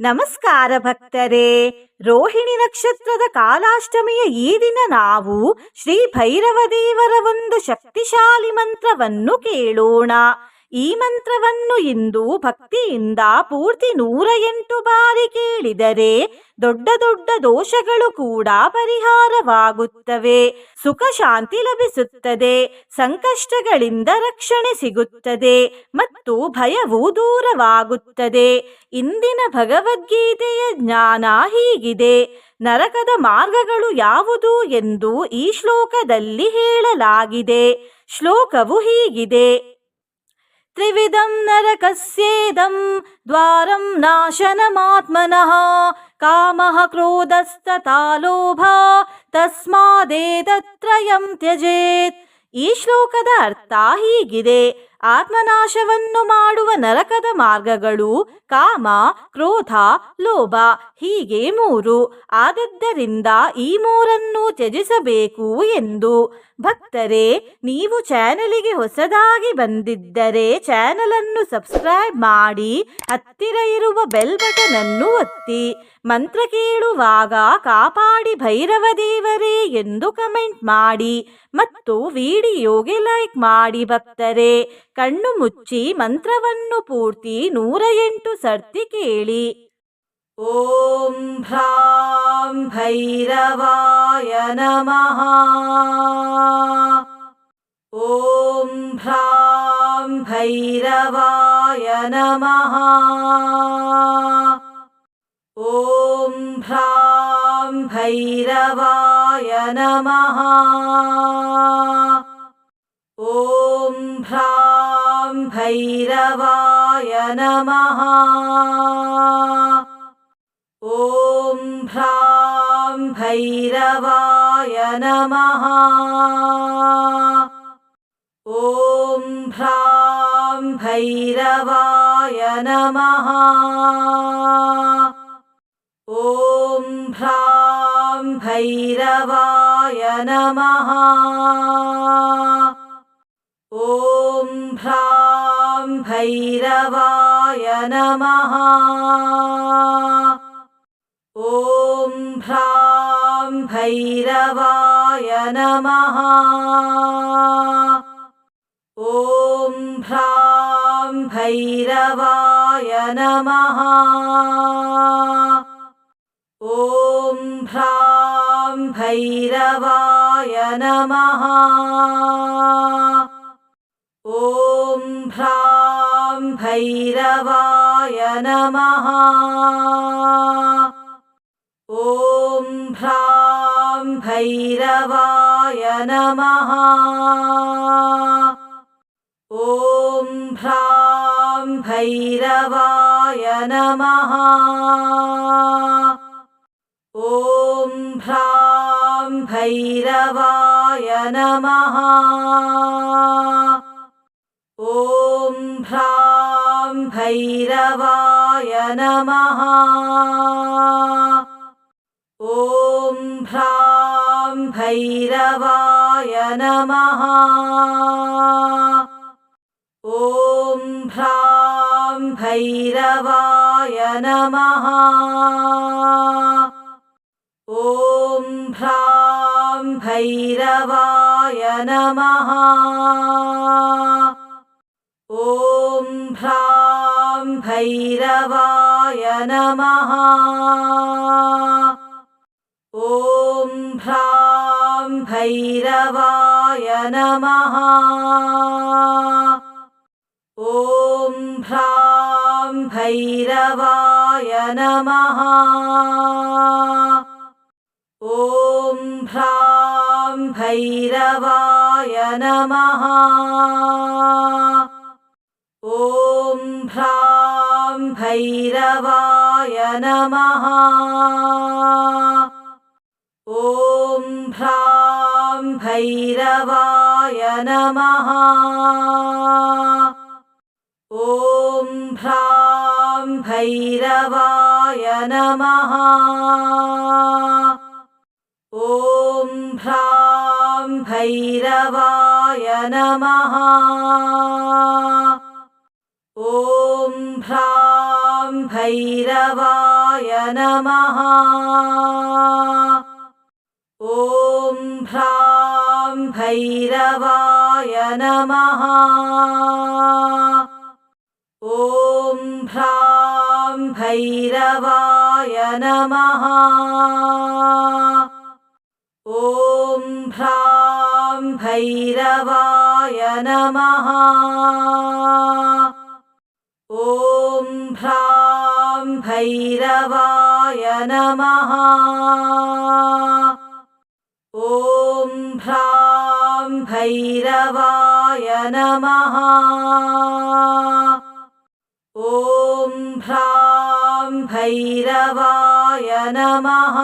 ನಮಸ್ಕಾರ ಭಕ್ತರೇ. ರೋಹಿಣಿ ನಕ್ಷತ್ರದ ಕಾಲಾಷ್ಟಮಿಯ ಈ ದಿನ ನಾವು ಶ್ರೀ ಭೈರವ ದೇವರ ಒಂದು ಶಕ್ತಿಶಾಲಿ ಮಂತ್ರವನ್ನು ಕೇಳೋಣ. ಈ ಮಂತ್ರವನ್ನು ಇಂದು ಭಕ್ತಿಯಿಂದ ಪೂರ್ತಿ ನೂರ ಎಂಟು ಬಾರಿ ಕೇಳಿದರೆ ದೊಡ್ಡ ದೊಡ್ಡ ದೋಷಗಳು ಕೂಡ ಪರಿಹಾರವಾಗುತ್ತವೆ. ಸುಖ ಶಾಂತಿ ಲಭಿಸುತ್ತದೆ. ಸಂಕಷ್ಟಗಳಿಂದ ರಕ್ಷಣೆ ಸಿಗುತ್ತದೆ ಮತ್ತು ಭಯವು ದೂರವಾಗುತ್ತದೆ. ಇಂದಿನ ಭಗವದ್ಗೀತೆಯ ಜ್ಞಾನ ಹೀಗಿದೆ. ನರಕದ ಮಾರ್ಗಗಳು ಯಾವುದು ಎಂದು ಈ ಶ್ಲೋಕದಲ್ಲಿ ಹೇಳಲಾಗಿದೆ. ಶ್ಲೋಕವು ಹೀಗಿದೆ. त्रिविधं नरकस्येदं द्वारं नाशनमात्मनः कामः क्रोधस्तथा लोभा तस्मादेतत् त्यजेत्। ಈ ಶ್ಲೋಕದ ಅರ್ಥ ಹೀಗಿದೆ ಆತ್ಮನಾಶವನ್ನು ಮಾಡುವ ನರಕದ ಮಾರ್ಗಗಳು ಕಾಮ, ಕ್ರೋಧ, ಲೋಭ ಹೀಗೆ ಮೂರು. ಆದದ್ದರಿಂದ ಈ ಮೂರನ್ನು ತ್ಯಜಿಸಬೇಕು ಎಂದು. ಭಕ್ತರೇ, ನೀವು ಚಾನಲಿಗೆ ಹೊಸದಾಗಿ ಬಂದಿದ್ದರೆ ಚಾನಲ್ ಅನ್ನು ಸಬ್ಸ್ಕ್ರೈಬ್ ಮಾಡಿ, ಹತ್ತಿರ ಇರುವ ಬೆಲ್ ಬಟನ್ ಅನ್ನು ಒತ್ತಿ. ಮಂತ್ರ ಕೇಳುವಾಗ ಕಾಪಾಡಿ ಭೈರವ ದೇವರೇ ಎಂದು ಕಮೆಂಟ್ ಮಾಡಿ ಮತ್ತು ವಿಡಿಯೋಗೆ ಲೈಕ್ ಮಾಡಿ ಭಕ್ತರೇ. ಕಣ್ಣು ಮುಚ್ಚಿ ಮಂತ್ರವನ್ನು ಪೂರ್ತಿ ನೂರ ಎಂಟು ಸರ್ತಿ ಕೇಳಿ ಓಂ ಭ್ರಾಂ ಭೈರವಾಯ ನಮಃ ಓಂ ಭ್ರಾಂ ಭೈರವಾಯ ನಮಃ ಓಂ ಭ್ರಾಂ ಭೈರವಾಯ ನಮಃ ಓಂ ಭ್ರಾಂ भैरवाय नमः ॐ भ्रां भैरवाय नमः ॐ भ्रां भैरवाय नमः ॐ भ्रां भैरवाय नमः ॐ भ्रा भैरवाय नमः। ॐ भ्रां भैरवाय नमः। ॐ भ्रां भैरवाय नमः। ॐ भ्रां भैरवाय नमः। ॐ भ्रां भैरवाय नमः। ॐ भ्रां भैरवाय नमः। ॐ भ्रां भैरवाय नमः। ॐ भ्रां भैरवाय नमः। ॐ भ्रां भैरवाय नमः। ॐ भ्रां भैरवाय नमः। ॐ भ्रां भैरवाय नमः। ॐ भ्रां भैरवाय नमः। ॐ भ्रां भैरवाय नमः। ॐ भ्रां भैरवाय नमः। ॐ भ्रां भैरवाय नमः। ॐ भ्रां भैरवाय नमः भैरवाय नमः। ॐ भ्रां भैरवाय नमः। ॐ भ्रां भैरवाय नमः। ॐ भ्रां भैरवाय नमः। ॐ भ्रां भैरवाय नमः। ॐ ह्रां भैरवाय नमः। ॐ ह्रां भैरवाय नमः। ॐ ह्रां भैरवाय नमः। ॐ ह्रां भैरवाय नमः। ॐ ह्रां भैरवाय नमः। ॐ ह्रां भैरवाय नमः।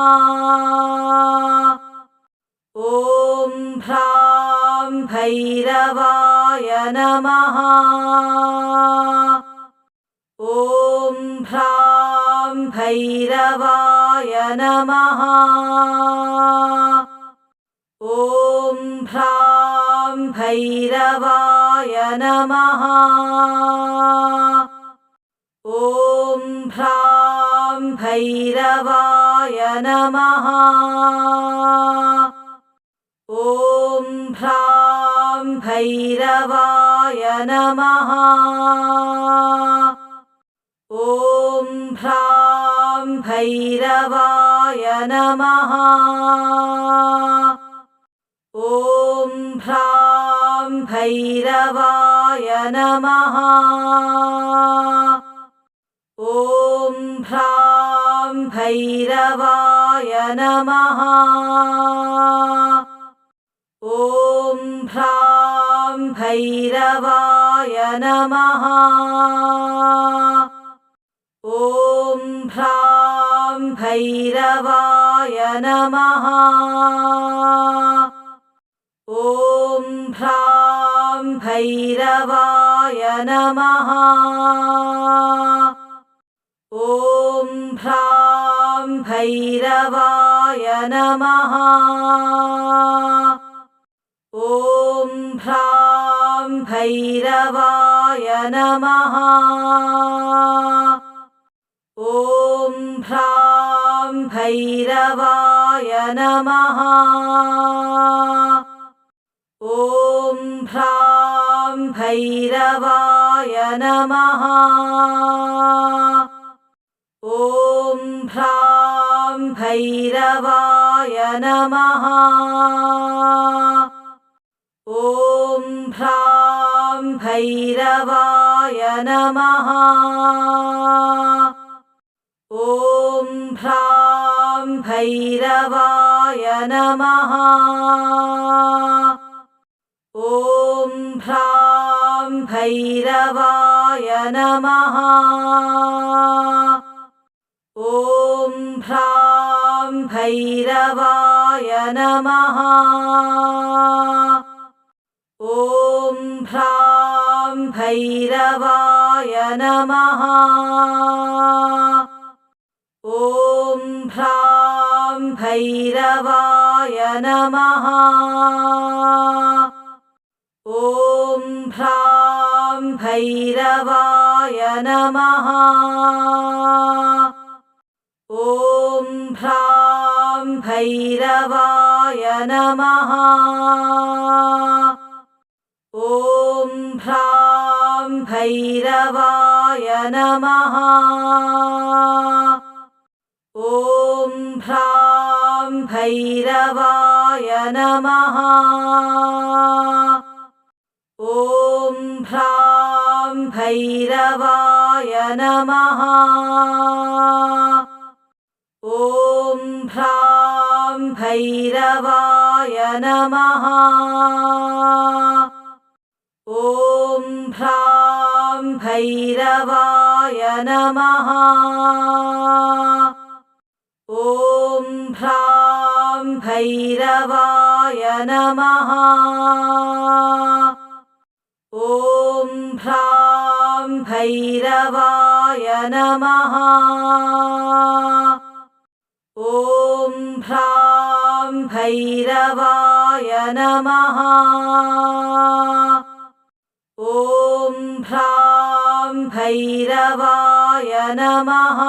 ॐ ह्रां भैरवाय नमः। ॐ ह्रां भैरवाय नमः। ॐ ह्रां भैरवाय नमः। ॐ ह्रां भैरवाय नमः। ॐ ह्रां भैरवाय नमः। ॐ ह्रां भैरवाय नमः। ॐ ह्रां भैरवाय नमः। ॐ ह्रां भैरवाय नमः। ॐ ह्रां भैरवाय नमः। ॐ ह्रां भैरवाय नमः। ॐ ह्रां भैरवाय नमः। ॐ ह्रां भैरवाय नमः। ॐ ह्रां भैरवाय नमः ॐ ह्रां भैरवाय नमः। ॐ ह्रां भैरवाय नमः। ॐ ह्रां भैरवाय नमः। ॐ ह्रां भैरवाय नमः ॐ ह्रां भैरवाय नमः। ॐ ह्रां भैरवाय नमः। ॐ ह्रां भैरवाय नमः। ॐ ह्रां भैरवाय नमः ॐ ह्रां भैरवाय नमः। ॐ ह्रां भैरवाय नमः। ॐ ह्रां भैरवाय नमः। ॐ ह्रां भैरवाय नमः ॐ ह्रां भैरवाय नमः। ॐ ह्रां भैरवाय नमः। ॐ ह्रां भैरवाय नमः। ॐ ह्रां भैरवाय नमः ॐ ह्रां भैरवाय नमः ॐ ह्रां भैरवाय नमः ॐ ह्रां भैरवाय नमः ॐ ह्रां भैरवाय भैरवाय नमः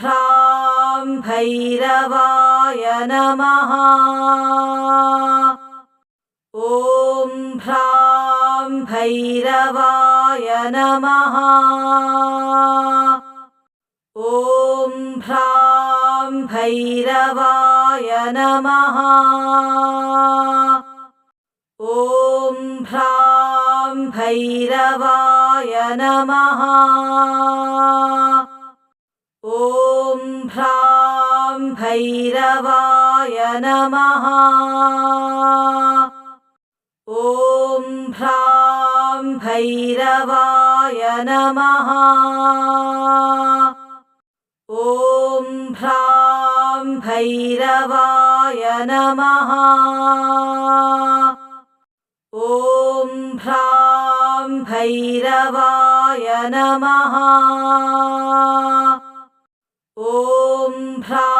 హ్రాం భైరవాయ నమ ఓం హ్రాం భైరవాయ నమ ఓం హ్రాం భైరవాయ నమ ఓం హ్రాం భైరవాయ నమ ఓ भैरवाय नमः। ॐ भ्रां भैरवाय नमः। ॐ भ्रां भैरवाय नमः। ॐ भ्रां भैरवाय नमः। ॐ भ्रां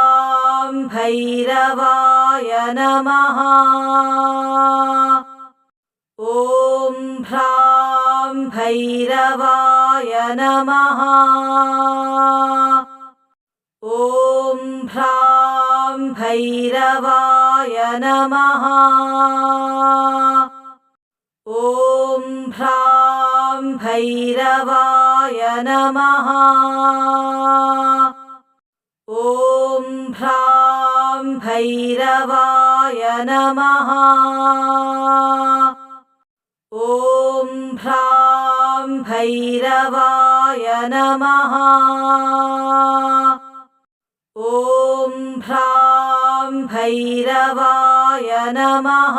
भैरवाय नमः। ॐ भ्रां भैरवाय नमः। ॐ भ्रां भैरवाय नमः। ॐ भ्रां भैरवाय नमः। ॐ भ्रां भैरवाय नमः। ॐ भ्रां भैरवाय नमः। ॐ भ्रां भैरवाय नमः।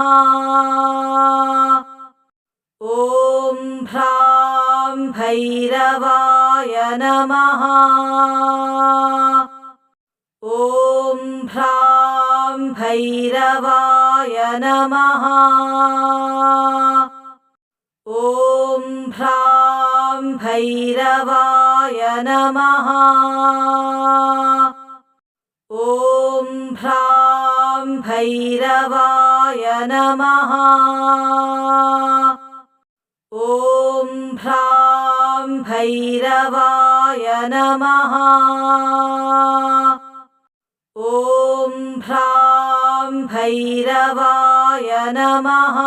ॐ भ्रां भैरवाय नमः। ॐ भ्रां भैरवाय नमः। ॐ भ्रां भैरवाय नमः। ॐ भ्रां भैरवाय नमः। ॐ भ्रां भैरवाय नमः। ॐ भ्रां भैरवाय नमः।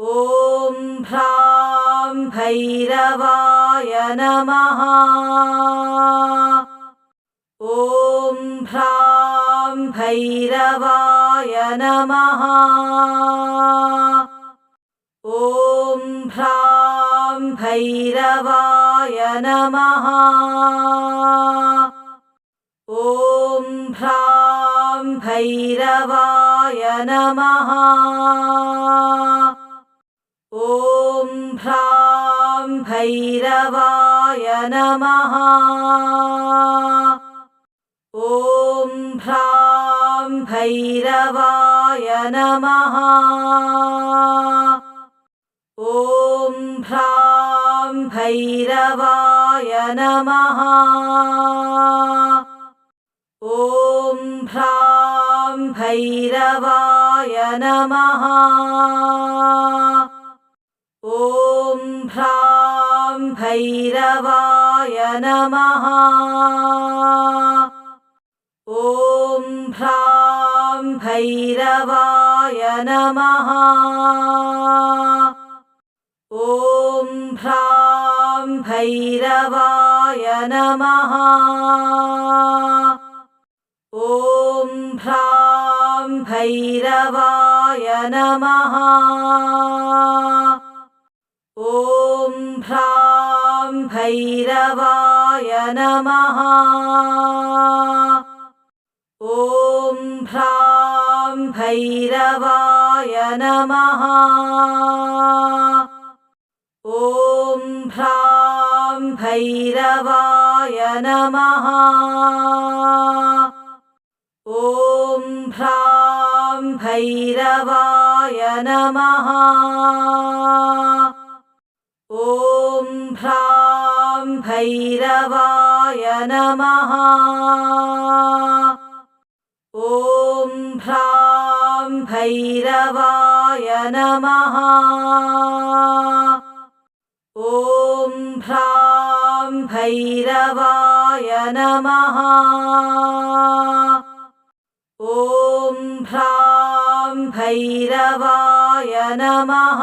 ॐ भ्रां भैरवाय नमः। ॐ भ्रां भैरवाय नमः। ॐ भ्रां भैरवाय नमः। ॐ भ्रां भैरवाय नमः। ॐ भ्रां भैरवाय नमः। ॐ भ्रां भैरवाय नमः। ॐ भ्रां भैरवाय नमः। ॐ भ्रां भैरवाय नमः। ॐ भ्रां भैरवाय नमः। ॐ भ्रां भैरवाय नमः। ॐ भ्रां भैरवाय नमः। ॐ भ्रां भैरवाय नमः। ॐ भ्रां भैरवाय नमः। ॐ भ्रां भैरवाय नमः। ॐ भ्रां भैरवाय नमः। ॐ भ्रां भैरवाय नमः। ॐ भ्रां भैरवाय नमः। ॐ भ्रां भैरवाय नमः। ॐ भ्रां भैरवाय नमः। ॐ भ्रां भैरवाय नमः